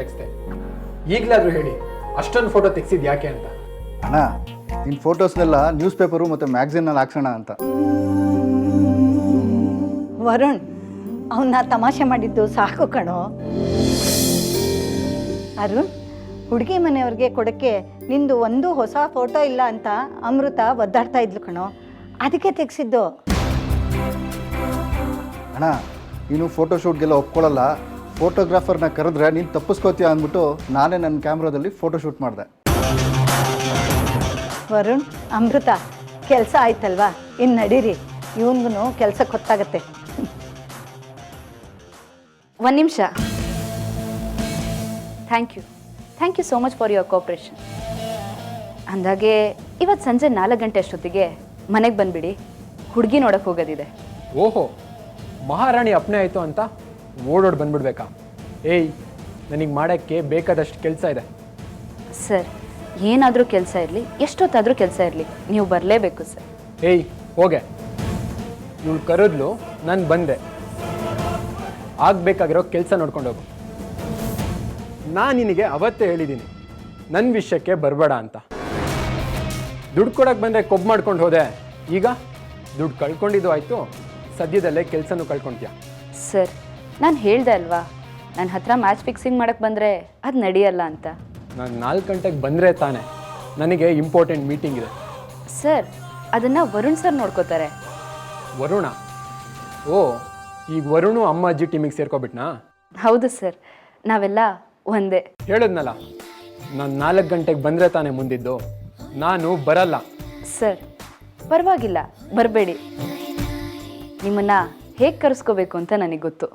ತೆಗ್ಸ್ದೆ ಈಗಲಾದರೂ ಹೇಳಿ ಅಷ್ಟೊಂದು ಫೋಟೋ ತೆಗ್ಸಿದ್ ಯಾಕೆ ಅಂತ? ಅಣ್ಣ ನಿನ್ನ ಫೋಟೋಸ್ನೆಲ್ಲ ನ್ಯೂಸ್ ಪೇಪರು ಮತ್ತು ಮ್ಯಾಗ್ಝಿನ್ನಲ್ಲಿ ಹಾಕ್ಸೋಣ ಅಂತ. ವರುಣ್ ಅವನ್ನ ತಮಾಷೆ ಮಾಡಿದ್ದು ಸಾಕು ಕಣೋ. ಅರುಣ್ ಹುಡುಗಿ ಮನೆಯವ್ರಿಗೆ ಕೊಡಕ್ಕೆ ನಿಂದು ಒಂದು ಹೊಸ ಫೋಟೋ ಇಲ್ಲ ಅಂತ ಅಮೃತ ಒದ್ದಾಡ್ತಾ ಇದ್ಲು ಕಣೋ. ಅದಕ್ಕೆ ತೆಗ್ಸಿದ್ದು. ಅಣ್ಣ ನೀನು ಫೋಟೋ ಶೂಟ್ಗೆಲ್ಲ ಒಪ್ಕೊಳ್ಳಲ್ಲ ಫೋಟೋಗ್ರಾಫರ್ನ ಕರೆದ್ರೆ ನೀನು ತಪ್ಪಿಸ್ಕೋತೀಯ ಅಂದ್ಬಿಟ್ಟು ನಾನೇ ನನ್ನ ಕ್ಯಾಮ್ರಾದಲ್ಲಿ ಫೋಟೋ ಶೂಟ್ ಮಾಡಿದೆ. ವರುಣ್ ಅಮೃತ ಕೆಲಸ ಆಯ್ತಲ್ವಾ? ಇನ್ನು ನಡೀರಿ. ಇವನ್ಗೂ ಕೆಲ್ಸಕ್ಕೆ ಹೊತ್ತಾಗತ್ತೆ. ಒಂದು ನಿಮಿಷ. Thank you thank you so much for your cooperation ಅಂದಾಗೆ ಇವತ್ತು ಸಂಜೆ ನಾಲ್ಕು ಗಂಟೆ ಅಷ್ಟೊತ್ತಿಗೆ ಮನೆಗೆ ಬಂದುಬಿಡಿ. ಹುಡುಗಿ ನೋಡಕ್ಕೆ ಹೋಗೋದಿದೆ. ಓಹೋ ಮಹಾರಾಣಿ ಅಪ್ನೆ ಆಯಿತು ಅಂತ? ಓಡೋಡ್ ಬಂದ್ಬಿಡ್ಬೇಕಾ? ಏಯ್ ನನಗೆ ಮಾಡೋಕ್ಕೆ ಬೇಕಾದಷ್ಟು ಕೆಲಸ ಇದೆ. ಸರ್ ಏನಾದರೂ ಕೆಲಸ ಇರಲಿ ಎಷ್ಟೊತ್ತಾದರೂ ಕೆಲಸ ಇರಲಿ ನೀವು ಬರಲೇಬೇಕು ಸರ್. ಏಯ್ ಹೋಗೆ. ಇವಳು ಕರೆದ್ಲು ನಾನು ಬಂದೆ. ಆಗಬೇಕಾಗಿರೋ ಕೆಲಸ ನೋಡ್ಕೊಂಡು ಹೋಗು ನಾನು ನಿನಗೆ ಅವತ್ತೇ ಹೇಳಿದ್ದೀನಿ ನನ್ನ ವಿಷಯಕ್ಕೆ ಬರಬೇಡ ಅಂತ. ದುಡ್ಡು ಕೊಡೋಕೆ ಬಂದರೆ ಕೊಬ್ಬು ಮಾಡ್ಕೊಂಡು ಹೋದೆ. ಈಗ ದುಡ್ಡು ಕಳ್ಕೊಂಡಿದ್ದು ಆಯಿತು ಸದ್ಯದಲ್ಲೇ ಕೆಲಸನೂ ಕಳ್ಕೊಂತೀಯ? ಸರ್ ನಾನು ಹೇಳ್ದೆ ಅಲ್ವಾ ನನ್ನ ಹತ್ರ ಮ್ಯಾಚ್ ಫಿಕ್ಸಿಂಗ್ ಮಾಡಕ್ಕೆ ಬಂದರೆ ಅದು ನಡೆಯಲ್ಲ ಅಂತ. ನಾನು ನಾಲ್ಕು ಗಂಟೆಗೆ ಬಂದರೆ ತಾನೇ ನನಗೆ ಇಂಪಾರ್ಟೆಂಟ್ ಮೀಟಿಂಗ್ ಇದೆ. ಸರ್ ಅದನ್ನು ವರುಣ್ ಸರ್ ನೋಡ್ಕೋತಾರೆ. ವರುಣ? ಓ ಈಗ ವರುಣು ಅಮ್ಮ ಅಜ್ಜಿ ಟೀಮಿಗೆ ಸೇರ್ಕೊಬಿಟ್ನಾ? ಹೌದು ಸರ್ ನಾವೆಲ್ಲ ಒಂದೇ. ಹೇಳಿದ್ನಲ್ಲ ನಾನು ನಾಲ್ಕು ಗಂಟೆಗೆ ಬಂದರೆ ತಾನೇ ಮುಂದಿದ್ದು ನಾನು ಬರಲ್ಲ. ಸರ್ ಪರವಾಗಿಲ್ಲ ಬರಬೇಡಿ. ನಿಮ್ಮನ್ನ ಹೇಗೆ ಕರೆಸ್ಕೋಬೇಕು ಅಂತ ನನಗೆ ಗೊತ್ತು.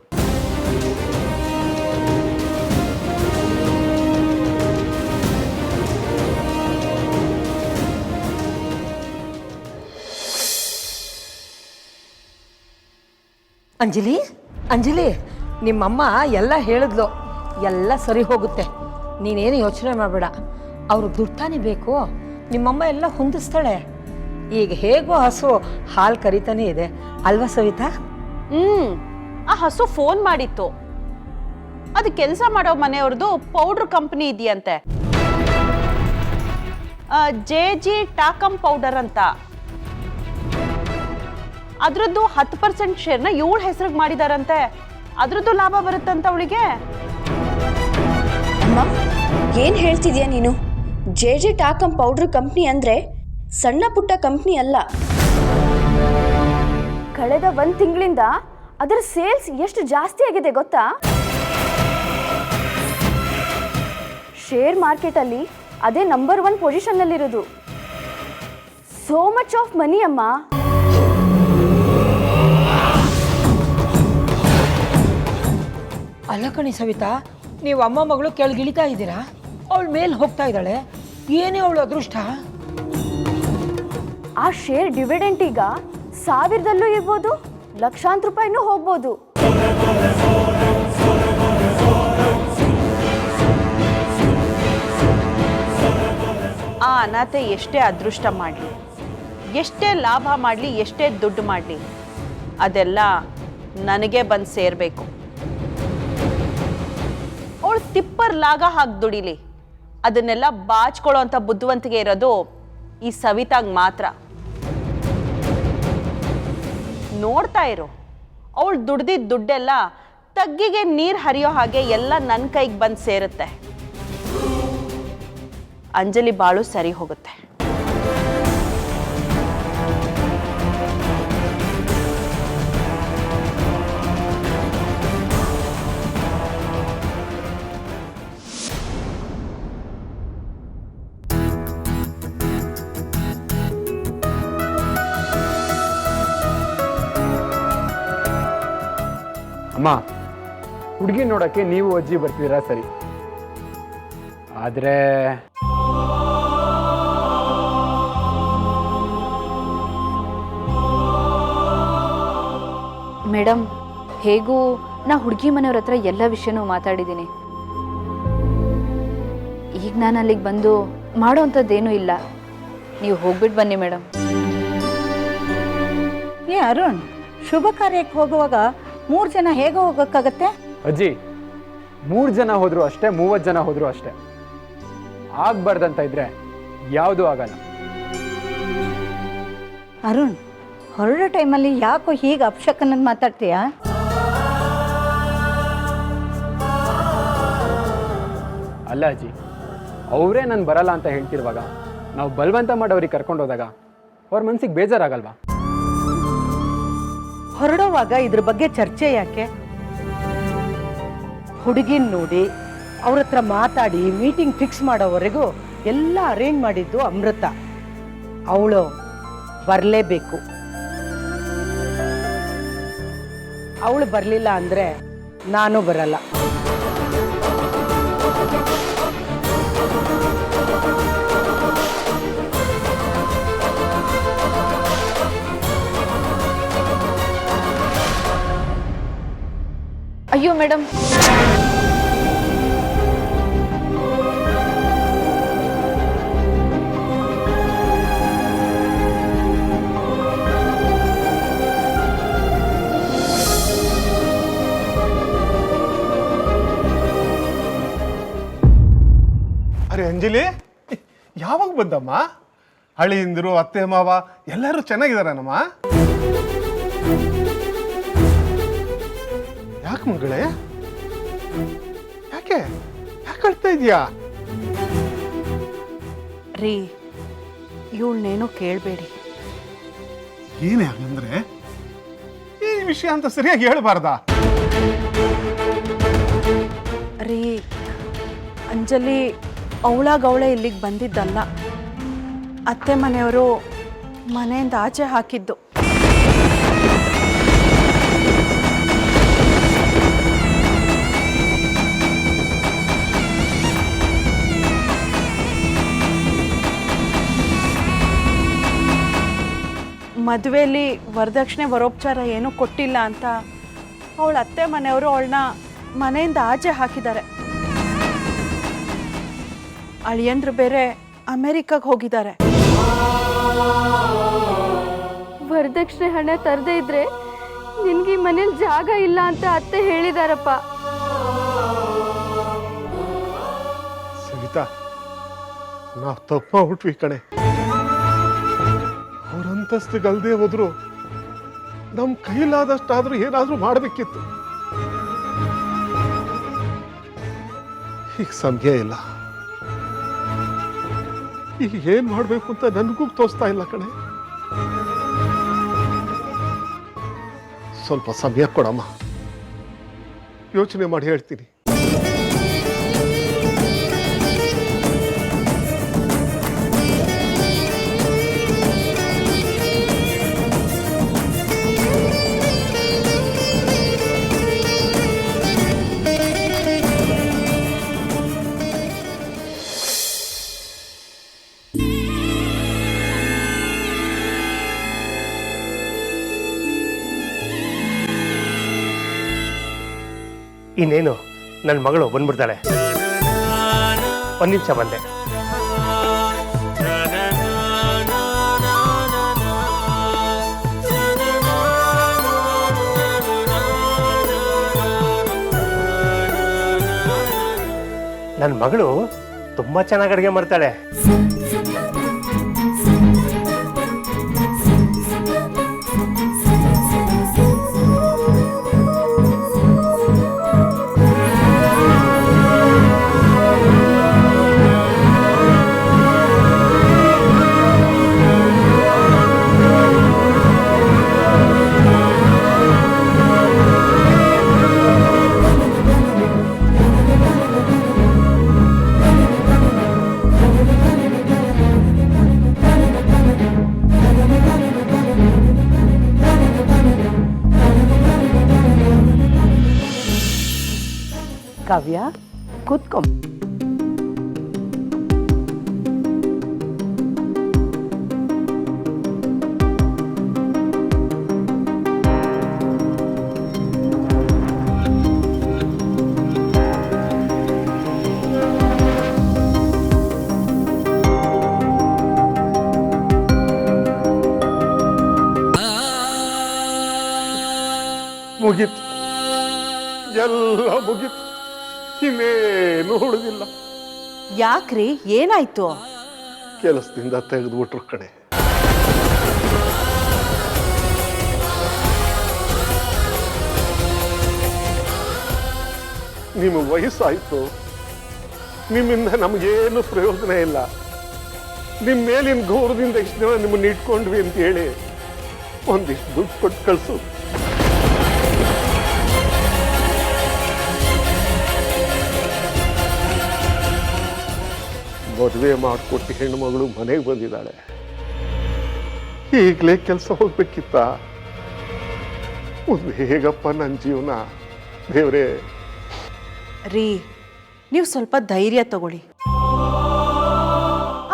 ಅಂಜಲಿ ಅಂಜಲಿ, ನಿಮ್ಮಮ್ಮ ಎಲ್ಲ ಹೇಳಿದ್ಲು. ಎಲ್ಲ ಸರಿ ಹೋಗುತ್ತೆ. ನೀನೇನು ಯೋಚನೆ ಮಾಡಬೇಡ. ಅವರು ದುಡ್ತಾನೆ ಬೇಕು. ನಿಮ್ಮಮ್ಮ ಎಲ್ಲ ಹೊಂದಿಸ್ತಾಳೆ. ಈಗ ಹೇಗೋ ಹಸು ಹಾಲು ಕರಿತಾನೆ ಇದೆ. ಅಲ್ವಾ ಸವಿತಾ? ಹ್ಮ್, ಆ ಹಸು ಫೋನ್ ಮಾಡಿತ್ತು. ಅದು ಕೆಲಸ ಮಾಡೋ ಮನೆಯವ್ರದ್ದು ಪೌಡ್ರ್ ಕಂಪನಿ ಇದೆಯಂತೆ. ಜೆ ಜಿ ಟಾಕಮ್ ಪೌಡರ್ ಅಂತ. ಅದ್ರದ್ದು ಹತ್ತು ಪರ್ಸೆಂಟ್ ಶೇರ್ನ ಇವಳ ಹೆಸರಿಗೆ ಮಾಡಿದಾರಂತೆ. ಅದರದ್ದು ಲಾಭ ಬರುತ್ತಂತ ಅವಳಿಗೆ? ಅಮ್ಮ ಏನ್ ಹೇಳ್ತಿದ್ಯಾ ನೀನು? J J talcum powder company ಅಂದ್ರೆ ಸಣ್ಣ ಪುಟ್ಟ ಕಂಪ್ನಿ ಅಲ್ಲ. ಕಳೆದ ಒಂದ್ ತಿಂಗಳಿಂದ ಅದರ ಸೇಲ್ಸ್ ಎಷ್ಟು ಜಾಸ್ತಿ ಆಗಿದೆ ಗೊತ್ತಾ? ಶೇರ್ ಮಾರ್ಕೆಟ್ ಅಲ್ಲಿ ಅದೇ ನಂಬರ್ ಒನ್ ಪೊಸಿಷನ್ ನಲ್ಲಿರೋದು. ಸೋ ಮಚ್ ಆಫ್ ಮನಿ ಅಮ್ಮ. ಅಲ್ಲ ಕಣಿ ಸವಿತಾ ನೀವು ಅಮ್ಮ ಮಗಳು ಕೆಳಗಿಳಿತಾ ಇದ್ದೀರಾ? ಅವಳು ಮೇಲೆ ಹೋಗ್ತಾ ಇದ್ದಾಳೆ. ಏನೇ ಅವಳು ಅದೃಷ್ಟ? ಆ ಶೇರ್ ಡಿವಿಡೆಂಟ್ ಈಗ ಸಾವಿರದಲ್ಲೂ ಇರ್ಬೋದು ಲಕ್ಷಾಂತರ ರೂಪಾಯಿನೂ ಹೋಗ್ಬೋದು. ಆ ಅನಾಥೆ ಎಷ್ಟೇ ಅದೃಷ್ಟ ಮಾಡಲಿ ಎಷ್ಟೇ ಲಾಭ ಮಾಡಲಿ ಎಷ್ಟೇ ದುಡ್ಡು ಮಾಡಲಿ ಅದೆಲ್ಲ ನನಗೆ ಬಂದು ಸೇರಬೇಕು. ತಿಪ್ಪರ್ ಲಾಗ ಹಾಕಿ ದುಡಿಲಿ. ಅದನ್ನೆಲ್ಲ ಬಾಚ್ಕೊಳ್ಳೋ ಅಂಥ ಬುದ್ಧಿವಂತಿಗೆ ಇರೋದು ಈ ಸವಿತಾಗ್ ಮಾತ್ರ. ನೋಡ್ತಾ ಇರು, ಅವಳು ದುಡ್ದಿದ್ದ ದುಡ್ಡೆಲ್ಲ ತಗ್ಗಿಗೆ ನೀರು ಹರಿಯೋ ಹಾಗೆ ಎಲ್ಲ ನನ್ನ ಕೈಗೆ ಬಂದು ಸೇರುತ್ತೆ. ಅಂಜಲಿ ಬಾಳು ಸರಿ ಹೋಗುತ್ತೆ. ಅಮ್ಮ ಹುಡುಗಿ ನೋಡೋಕ್ಕೆ ನೀವು ಅಜ್ಜಿ ಬರ್ತೀರಾ ಸರಿ? ಆದರೆ ಮೇಡಮ್ ಹೇಗೂ ನಾ ಹುಡುಗಿ ಮನೆಯವ್ರ ಹತ್ರ ಎಲ್ಲ ವಿಷಯನೂ ಮಾತಾಡಿದ್ದೀನಿ. ಈಗ ನಾನು ಅಲ್ಲಿಗೆ ಬಂದು ಮಾಡೋವಂಥದ್ದೇನೂ ಇಲ್ಲ. ನೀವು ಹೋಗ್ಬಿಟ್ಟು ಬನ್ನಿ ಮೇಡಮ್ ಏ ಅರುಣ್ ಶುಭ ಕಾರ್ಯಕ್ಕೆ ಹೋಗುವಾಗ ಮೂರು ಜನ ಹೇಗೆ ಹೋಗೋಕ್ಕಾಗತ್ತೆ? ಅಜ್ಜಿ ಮೂರು ಜನ ಹೋದ್ರು ಅಷ್ಟೇ ಮೂವತ್ತು ಜನ ಹೋದ್ರು ಅಷ್ಟೇ. ಆಗ್ಬಾರ್ದಂತ ಇದ್ರೆ ಯಾವುದೂ ಆಗಲ್ಲ. ಅರುಣ್ ಹೊರಡೋ ಟೈಮಲ್ಲಿ ಯಾಕೋ ಹೀಗೆ ಅಪ್ಶಕನ ಮಾತಾಡ್ತೀಯಾ? ಅಲ್ಲ ಅಜ್ಜಿ ಅವರೇ ನಾನು ಬರಲ್ಲ ಅಂತ ಹೇಳ್ತಿರುವಾಗ ನಾವು ಬಲವಂತ ಮಾಡಿ ಅವ್ರಿಗೆ ಕರ್ಕೊಂಡು ಹೋದಾಗ ಅವ್ರ ಮನ್ಸಿಗೆ ಬೇಜಾರಾಗಲ್ವಾ? ಹೊರಡೋವಾಗ ಇದ್ರ ಬಗ್ಗೆ ಚರ್ಚೆ ಯಾಕೆ? ಹುಡುಗಿನ ನೋಡಿ, ಅವ್ರ ಹತ್ರ ಮಾತಾಡಿ ಮೀಟಿಂಗ್ ಫಿಕ್ಸ್ ಮಾಡೋವರೆಗೂ ಎಲ್ಲ ಅರೇಂಜ್ ಮಾಡಿದ್ದು ಅಮೃತ. ಅವಳು ಬರಲೇಬೇಕು. ಅವಳು ಬರಲಿಲ್ಲ ಅಂದರೆ ನಾನು ಬರಲ್ಲ. ಅಯ್ಯೋ ಮೇಡಮ್ ಅರೆ ಅಂಜಲಿ ಯಾವಾಗ ಬಂದಮ್ಮ? ಹಳಿಯಿಂದರು ಅತ್ತೆ ಮಾವ ಎಲ್ಲರೂ ಚೆನ್ನಾಗಿದಾರನಮ್ಮ ಯಾಕೆ ಮಗಳೇ? ಯಾಕೆ? ಯಾಕೆ ಅಳ್ತಾ ಇದೀಯಾ ರೀ ಇವಳನ್ನೇನು ಕೇಳಬೇಡಿ. ಏನೇ ಹಂಗಂದ್ರೆ? ಈ ವಿಷಯ ಅಂತ ಸರಿಯಾಗಿ ಹೇಳಬಾರ್ದ? ರೀ ಅಂಜಲಿ ಅವಳಾಗವಳೆ ಇಲ್ಲಿಗೆ ಬಂದಿದ್ದಲ್ಲ. ಅತ್ತೆ ಮನೆಯವರು ಮನೆಯಿಂದ ಆಚೆ ಹಾಕಿದ್ದು. ಮದುವೆಯಲ್ಲಿ ವರದಕ್ಷಿಣೆ ವರೋಪಚಾರ ಏನೂ ಕೊಟ್ಟಿಲ್ಲ ಅಂತ ಅವಳ ಅತ್ತೆ ಮನೆಯವರು ಅವಳನ್ನ ಮನೆಯಿಂದ ಆಚೆ ಹಾಕಿದ್ದಾರೆ. ಅಳಿಯಂದ್ರು ಬೇರೆ ಅಮೆರಿಕಾಗೆ ಹೋಗಿದ್ದಾರೆ. ವರದಕ್ಷಿಣೆ ಹಣ ತರದೇ ಇದ್ರೆ ನಿನ್ಗೆ ಈ ಮನೇಲಿ ಜಾಗ ಇಲ್ಲ ಅಂತ ಅತ್ತೆ ಹೇಳಿದಾರಪ್ಪ. ಸವಿತಾ ನಾವು ತಪ್ಪ ಹುಟ್ವಿ ಕಣೆ. ಅಂತಸ್ತಿಗಲ್ದೇ ಹೋದ್ರು ನಮ್ಮ ಕೈಲಾದಷ್ಟಾದ್ರೂ ಏನಾದ್ರೂ ಮಾಡಬೇಕಿತ್ತು. ಈಗ ಸಮಯ ಇಲ್ಲ. ಈಗ ಏನ್ ಮಾಡ್ಬೇಕು ಅಂತ ನನಗೂ ತೋರಿಸ್ತಾ ಇಲ್ಲ ಕಣೆ. ಸ್ವಲ್ಪ ಸಮಯ ಕೊಡಮ್ಮ. ಯೋಚನೆ ಮಾಡಿ ಹೇಳ್ತೀನಿ. ಇನ್ನೇನು? ನನ್ನ ಮಗಳು ಬಂದ್ಬಿಡ್ತಾಳೆ. ಒಂದು ನಿಮಿಷ ಬಂದೆ. ನನ್ನ ಮಗಳು ತುಂಬಾ ಚೆನ್ನಾಗಿ ಅಡುಗೆ ಮಾಡ್ತಾಳೆ. ಕಾವ್ಯ ಕೂತ್ಕೊಂಬ ಮುಗೀತು ಎಲ್ಲ ಮುಗೀತು ಇನ್ನೇನು ಉಳಿದಿಲ್ಲ. ಯಾಕ್ರಿ? ಏನಾಯ್ತು? ಕೆಲಸದಿಂದ ತೆಗೆದ್ಬಿಟ್ರು ಕಡೆ ನಿಮ್ಮ ವಯಸ್ಸಾಯ್ತು. ನಿಮ್ಮಿಂದ ನಮಗೇನು ಪ್ರಯೋಜನ ಇಲ್ಲ. ನಿಮ್ಮ ಮೇಲಿನ ಗೌರವದಿಂದ ಇಷ್ಟು ದಿನ ನಿಮ್ಮನ್ನ ಇಟ್ಕೊಂಡ್ವಿ ಅಂತ ಹೇಳಿ ಒಂದಿಷ್ಟು ದುಡ್ಡು ಕೊಟ್ಟು ಕಳ್ಸು. ಮದುವೆ ಮಾಡಿಕೊಟ್ಟು ಹೆಣ್ಣುಮಗಳು ಮನೆಗೆ ಬಂದಿದ್ದಾಳೆ. ಈಗಲೇ ಕೆಲಸ ಹೋಗ್ಬೇಕಿತ್ತ? ಒಂದು ಹೇಗಪ್ಪ ನನ್ನ ಜೀವನ? ದೇವ್ರೇ. ರೀ ನೀವು ಸ್ವಲ್ಪ ಧೈರ್ಯ ತಗೊಳ್ಳಿ.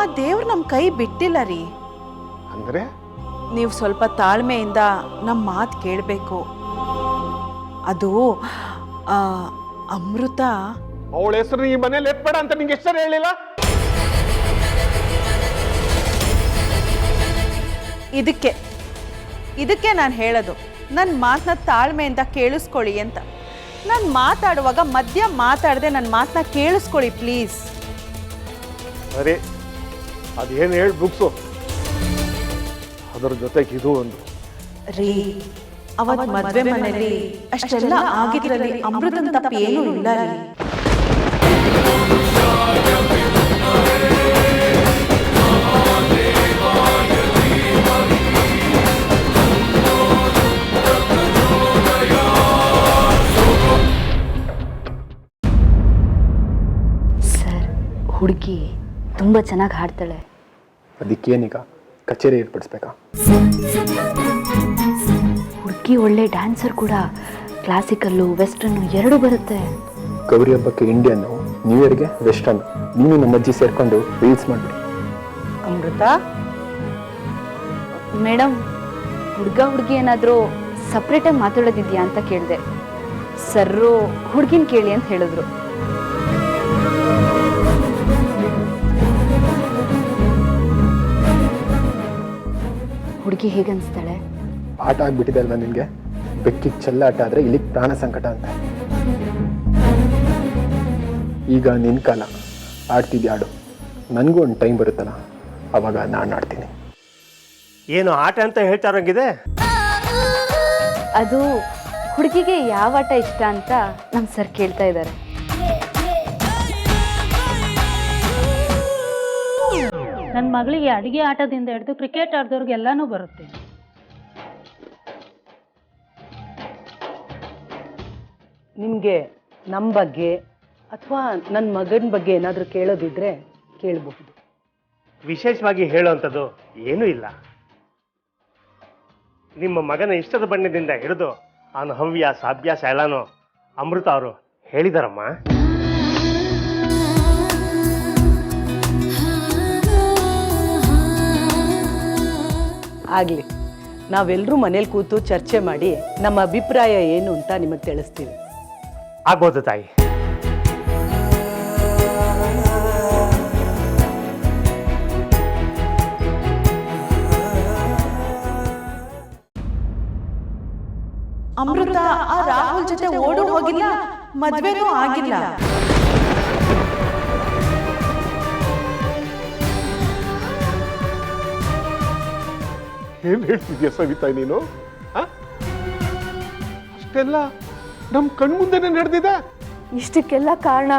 ಆ ದೇವ್ರು ನಮ್ಮ ಕೈ ಬಿಟ್ಟಿಲ್ಲ ರೀ. ಅಂದ್ರೆ? ನೀವು ಸ್ವಲ್ಪ ತಾಳ್ಮೆಯಿಂದ ನಮ್ಮ ಮಾತು ಕೇಳಬೇಕು. ಅದು ಆ, ಅಮೃತ. ಅವಳ ಹೆಸರು ಈ ಮನೇಲಿ ಎತ್ಬೇಡ ಅಂತ ನಿಂಗೆ ಹೆಸರು ಹೇಳಿಲ್ಲ? ಇದಕ್ಕೆ. ಇದಕ್ಕೆ ನಾನು ಹೇಳೋದು ನನ್ನ ಮಾತನ್ನ ತಾಳ್ಮೆಯಿಂದ ಕೇಳಿಸ್ಕೊಳ್ಳಿ ಅಂತ. ನಾನು ಮಾತಾಡುವಾಗ ಮಧ್ಯ ಮಾತಾಡದೆ ನನ್ನ ಮಾತನ್ನ ಕೇಳಿಸ್ಕೊಳ್ಳಿ ಪ್ಲೀಸ್. ಸರಿ ಅದೇನು ಹೇಳಿ ಬುಕ್ಸು? ಅದರ ಜೊತೆಗೆ ಇದು ಒಂದು. ರೀ ಅವತ್ ಮದ್ವೆ ಮನೆಯಲ್ಲಿ ಅಷ್ಟೆಲ್ಲ ಆಗಿದ್ರಲ್ಲಿ ಅಮೃತನ ತಪ್ಪು ಏನೂ ಇಲ್ಲ ರೀ. ಹುಡುಗಿ ತುಂಬ ಚೆನ್ನಾಗಿ ಹಾಡ್ತಾಳೆ. ಅದಕ್ಕೇನೀಗ ಕಚೇರಿ ಏರ್ಪಡಿಸ್ಬೇಕಾ? ಹುಡುಗಿ ಒಳ್ಳೆ ಡ್ಯಾನ್ಸರ್ ಕೂಡ. ಕ್ಲಾಸಿಕಲ್ಲು ವೆಸ್ಟರ್ನು ಎರಡೂ ಬರುತ್ತೆ. ಗೌರಿ ಹಬ್ಬಕ್ಕೆ ಇಂಡಿಯನ್ನು ನ್ಯೂ ಇಯರ್ಗೆ ವೆಸ್ಟರ್ನ್ ನೀನು ನಮ್ಮ ಅಜ್ಜಿ ಸೇರ್ಕೊಂಡು ರೀಲ್ಸ್ ಮಾಡಿ ಅಮೃತ? ಮೇಡಮ್ ಹುಡುಗ ಹುಡುಗಿ ಏನಾದರೂ ಸಪ್ರೇಟಾಗಿ ಮಾತಾಡೋದಿದೆಯಾ ಅಂತ ಕೇಳಿದೆ. ಸರ್ರು ಹುಡುಗಿನ ಕೇಳಿ ಅಂತ ಹೇಳಿದ್ರು. ಹುಡುಗಿ ಹೇಗನ್ಸ್ತಾಳೆ ಆಟ ಆಗ್ಬಿಟ್ಟಿದೆ ಅಲ್ವಾ ನಿನಗೆ? ಬೆಕ್ಕಿಗೆ ಚೆಲ್ಲಾಟ ಆದರೆ ಇಲ್ಲಿಗೆ ಪ್ರಾಣ ಸಂಕಟ ಅಂತ. ಈಗ ನಿನ್ನ ಕಾಲ. ಆಡ್ತಿದ್ದೆ ಆಡು. ನನಗೂ ಒಂದು ಟೈಮ್ ಬರುತ್ತಲ್ಲ. ಅವಾಗ ನಾನು ಆಡ್ತೀನಿ. ಏನು ಆಟ ಅಂತ ಹೇಳ್ತಾ ಇರೋಂಗಿದೆ? ಅದು ಹುಡುಗಿಗೆ ಯಾವ ಆಟ ಇಷ್ಟ ಅಂತ ನಮ್ಮ ಸರ್ ಕೇಳ್ತಾ ಇದ್ದಾರೆ. ನನ್ನ ಮಗಳಿಗೆ ಅಡಿಗೆ ಆಟದಿಂದ ಹಿಡಿದು ಕ್ರಿಕೆಟ್ ಆಡ್ದವ್ರಿಗೆಲ್ಲನೂ ಬರುತ್ತೆ. ನಿಮಗೆ ನಮ್ಮ ಬಗ್ಗೆ ಅಥವಾ ನನ್ನ ಮಗನ ಬಗ್ಗೆ ಏನಾದರೂ ಕೇಳೋದಿದ್ರೆ ಕೇಳಬಹುದು. ವಿಶೇಷವಾಗಿ ಹೇಳುವಂಥದ್ದು ಏನೂ ಇಲ್ಲ. ನಿಮ್ಮ ಮಗನ ಇಷ್ಟದ ಬಣ್ಣದಿಂದ ಹಿಡಿದು ಅವನ ಹವ್ಯಾಸ ಅಭ್ಯಾಸ ಎಲ್ಲನೂ ಅಮೃತ ಅವರು ಹೇಳಿದಾರಮ್ಮ. ಆಗಲಿ. ನಾವೆಲ್ಲರೂ ಮನೇಲಿ ಕೂತು ಚರ್ಚೆ ಮಾಡಿ ನಮ್ಮ ಅಭಿಪ್ರಾಯ ಏನು ಅಂತ ನಿಮಗೆ ತಿಳಿಸ್ತೀವಿ. ಆಗ್ಬೋದು ತಾಯಿ. ಅಮೃತ ಆ ರಾಹುಲ್ ಜೊತೆ ಓಡು ಹೋಗಿಲ್ಲ ಮದ್ವೆನೂ ಆಗಿಲ್ಲ. ಏನ್ ಹೇಳ್ತಿದ್ಯಾ ಸವಿತಾ ನೀನು? ಆ? ಅಷ್ಟೆಲ್ಲ ನಮ್ ಕಣ್ಮುಂದೆನೆ ನಡೆದಿದೆ? ಇಷ್ಟಕ್ಕೆಲ್ಲ ಕಾರಣ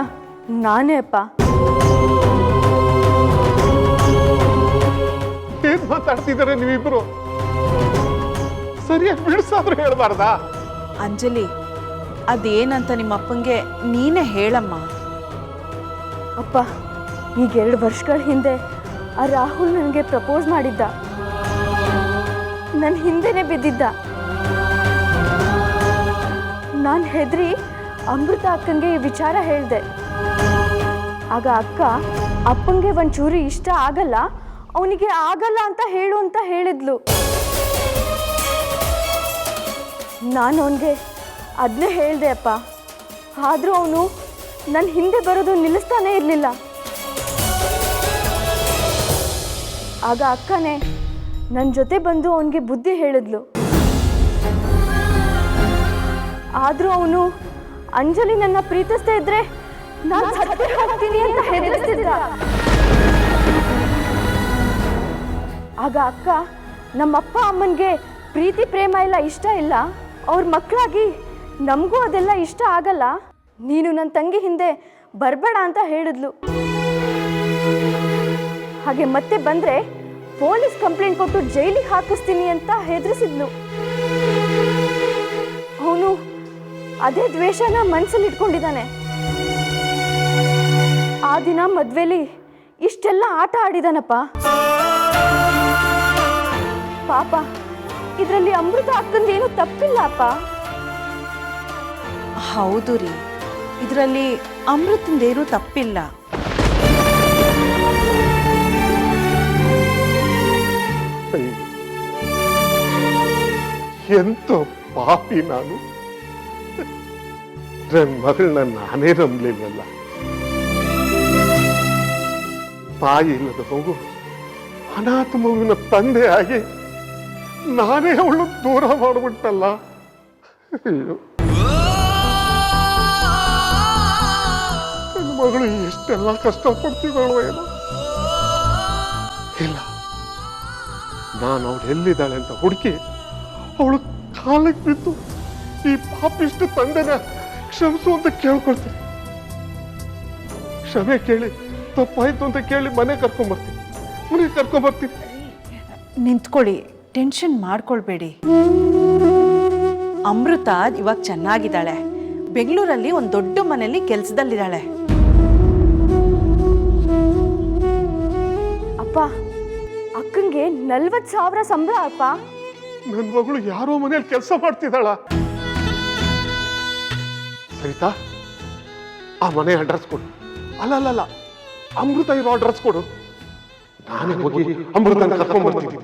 ನಾನೇ ಅಪ್ಪ. ಏನ್ ಮಾತಾಡ್ತಿದ್ದಾರೆ ನೀವಿಬ್ರು? ಸರಿಯಾಗಿ ಬಿಡಿಸಾದ್ರೂ ಹೇಳ್ಬಾರ್ದಾ? ಅಂಜಲಿ ಅದೇನಂತ ನಿಮ್ಮ ಅಪ್ಪಂಗೆ ನೀನೇ ಹೇಳಮ್ಮ. ಅಪ್ಪ ಈಗ ಎರಡು ವರ್ಷಗಳ ಹಿಂದೆ ಆ ರಾಹುಲ್ ನನಗೆ ಪ್ರಪೋಸ್ ಮಾಡಿದ್ದ. ನನ್ನ ಹಿಂದೆನೆ ಬಿದ್ದಿದ್ದ. ನಾನು ಹೆದರಿ ಅಮೃತ ಅಕ್ಕಂಗೆ ಈ ವಿಚಾರ ಹೇಳಿದೆ. ಆಗ ಅಕ್ಕ, ಅಪ್ಪಂಗೆ ಒಂಚೂರು ಇಷ್ಟ ಆಗಲ್ಲ, ಅವನಿಗೆ ಆಗಲ್ಲ ಅಂತ ಹೇಳು ಅಂತ ಹೇಳಿದ್ಲು. ನಾನು ಅವನಿಗೆ ಅದನ್ನೇ ಹೇಳಿದೆ ಅಪ್ಪ. ಆದರೂ ಅವನು ನನ್ನ ಹಿಂದೆ ಬರೋದು ನಿಲ್ಲಿಸ್ತಾನೇ ಇರಲಿಲ್ಲ. ಆಗ ಅಕ್ಕನೇ ನನ್ನ ಜೊತೆ ಬಂದು ಅವನಿಗೆ ಬುದ್ಧಿ ಹೇಳಿದ್ಲು. ಆದರೂ ಅವನು, ಅಂಜಲಿ ನನ್ನ ಪ್ರೀತಿಸ್ತಾ ಇದ್ರೆ ನಾನು ಸತ್ತೇ ಹೋಗ್ತೀನಿ ಅಂತ ಹೆದರಿಸ್ತಿದ್ದ. ಆಗ ಅಕ್ಕ ನಮ್ಮಪ್ಪ ಅಮ್ಮನಿಗೆ ಪ್ರೀತಿ, ಪ್ರೇಮ ಎಲ್ಲ ಇಷ್ಟ ಇಲ್ಲ. ಅವ್ರ ಮಕ್ಕಳಾಗಿ ನಮಗೂ ಅದೆಲ್ಲ ಇಷ್ಟ ಆಗಲ್ಲ. ನೀನು ನನ್ನ ತಂಗಿ ಹಿಂದೆ ಬರಬೇಡ ಅಂತ ಹೇಳಿದ್ಲು. ಹಾಗೆ ಮತ್ತೆ ಬಂದರೆ ಪೊಲೀಸ್ ಕಂಪ್ಲೇಂಟ್ ಕೊಟ್ಟು ಜೈಲಿಗೆ ಹಾಕಿಸ್ತೀನಿ ಅಂತ ಹೆದರಿಸಿದ್ಲು. ಅವನು ಅದೇ ದ್ವೇಷನ ಮನಸ್ಸಲ್ಲಿ ಇಟ್ಕೊಂಡಿದ್ದಾನೆ. ಆ ದಿನ ಮದ್ವೆಲಿ ಇಷ್ಟೆಲ್ಲ ಆಟ ಆಡಿದಾನಪ್ಪ. ಪಾಪ, ಇದರಲ್ಲಿ ಅಮೃತ ಅಕ್ಕಂದೇನು ತಪ್ಪಿಲ್ಲ ಅಪ್ಪ. ಹೌದು ರೀ, ಇದರಲ್ಲಿ ಅಮೃತಂದೇನೂ ತಪ್ಪಿಲ್ಲ. ಎಂತ ಪಾಪಿ ನಾನು? ನನ್ನ ಮಗಳನ್ನ ನಾನೇ ನಂಬಲಿಲ್ಲ ತಾಯಿ ಇಲ್ಲದ ಮಗು, ಅನಾಥ ಮಗುವಿನ ತಂದೆ ಆಗಿ ನಾನೇ ಅವಳು ದೂರ ಮಾಡಿಬಿಟ್ಟಲ್ಲ. ನನ್ನ ಮಗಳು ಎಷ್ಟೆಲ್ಲ ಕಷ್ಟಪಡ್ತಿದ್ದಾಳೋ ಏನೋ. ಇಲ್ಲ, ನಾನು ಅವಳು ಎಲ್ಲಿದ್ದಾಳೆ ಅಂತ ಹುಡುಕಿ ಅವಳು ಕಾಲಕ್ಕೆ ಬಿದ್ದು ಈ ಪಾಪಿಷ್ಟು ತಂದೆನ ಕ್ಷಮಿಸು ಅಂತ ಕೇಳ್ಕೊಳ್ತೀನಿ. ಕ್ಷಮೆ ಕೇಳಿ ತಪ್ಪಾಯ್ತು ಅಂತ ಕೇಳಿ ಮನೆ ಕರ್ಕೊಂಬರ್ತೀನಿ ಮನೆ ಕರ್ಕೊಂಬರ್ತೀನಿ ನಿಂತ್ಕೊಳ್ಳಿ ಟೆನ್ಷನ್ ಮಾಡ್ಕೊಳ್ಬೇಡಿ. ಅಮೃತ ಇವಾಗ ಚೆನ್ನಾಗಿದ್ದಾಳೆ. ಬೆಂಗಳೂರಲ್ಲಿ ಒಂದು ದೊಡ್ಡ ಮನೆಯಲ್ಲಿ ಕೆಲಸದಲ್ಲಿದ್ದಾಳೆ. ಅಪ್ಪ ಅಕ್ಕಂಗೆ ನಲ್ವತ್ತು ಸಾವಿರ ಸಂಬಳ ಅಪ್ಪ. ನನ್ನ ಮಗಳು ಯಾರೋ ಮನೇಲಿ ಕೆಲಸ ಮಾಡ್ತಿದ್ದಾಳ. ಸರಿತಾ ಆ ಮನೆ ಅಡ್ರೆಸ್ ಕೊಡು. ಅಲ್ಲ ಅಲ್ಲ ಅಮೃತ ಇರೋ ಅಡ್ರೆಸ್ ಕೊಡು. ನಾನೇ ಹೋಗಿ ಅಮೃತ ಕರ್ಕೊಂಡ್ಬರ್ತೀನಿ